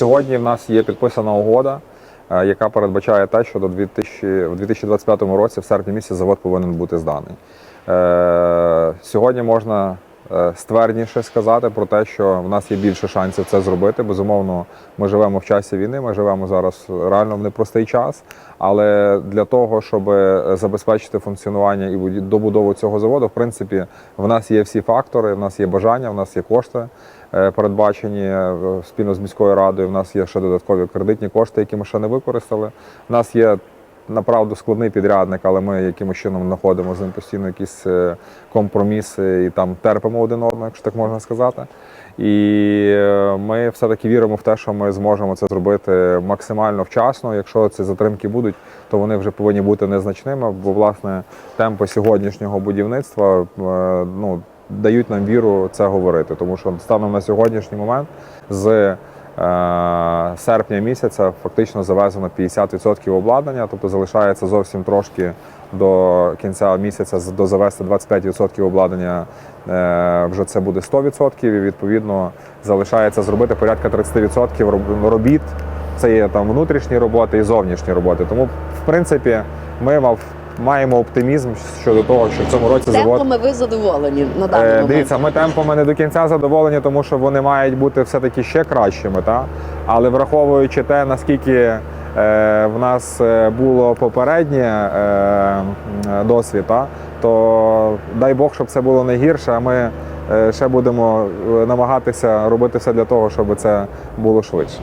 Сьогодні в нас є підписана угода, е, яка передбачає те, що до 2000, в 2025 році, в серпні місяці, завод повинен бути зданий. Е, Сьогодні можна ствердніше сказати про те, що в нас є більше шансів це зробити. Безумовно, ми живемо в часі війни, ми живемо зараз реально в непростий час. Але для того, щоб забезпечити функціонування і добудову цього заводу, в принципі, в нас є всі фактори, в нас є бажання, в нас є кошти е, передбачені е, спільно з міською радою. В нас є ще додаткові кредитні кошти, які ми ще не використали. У нас є направду складний підрядник, але ми якимось чином знаходимо з ним постійно якісь е, компроміси і там терпимо один одного, якщо так можна сказати. І е, ми все-таки віримо в те, що ми зможемо це зробити максимально вчасно. Якщо ці затримки будуть, то вони вже повинні бути незначними, бо власне темпи сьогоднішнього будівництва е, ну, дають нам віру це говорити. Тому що станом на сьогоднішній момент з серпня місяця фактично завезено 50% обладнання, тобто залишається зовсім трошки до кінця місяця з- до завести 25% обладнання. е, Вже це буде 100%, і відповідно залишається зробити порядка 30% робіт. Це є там внутрішні роботи і зовнішні роботи. Тому, в принципі, ми мав, маємо оптимізм щодо того, що в цьому році завод. Темпами ви задоволені на даний Е, момент? Дивіться, ми темпами не до кінця задоволені, тому що вони мають бути все-таки ще кращими. Та? Але враховуючи те, наскільки е, в нас е, було попереднє досвід, та? то дай Бог, щоб це було не гірше, а ми ще будемо намагатися робити все для того, щоб це було швидше.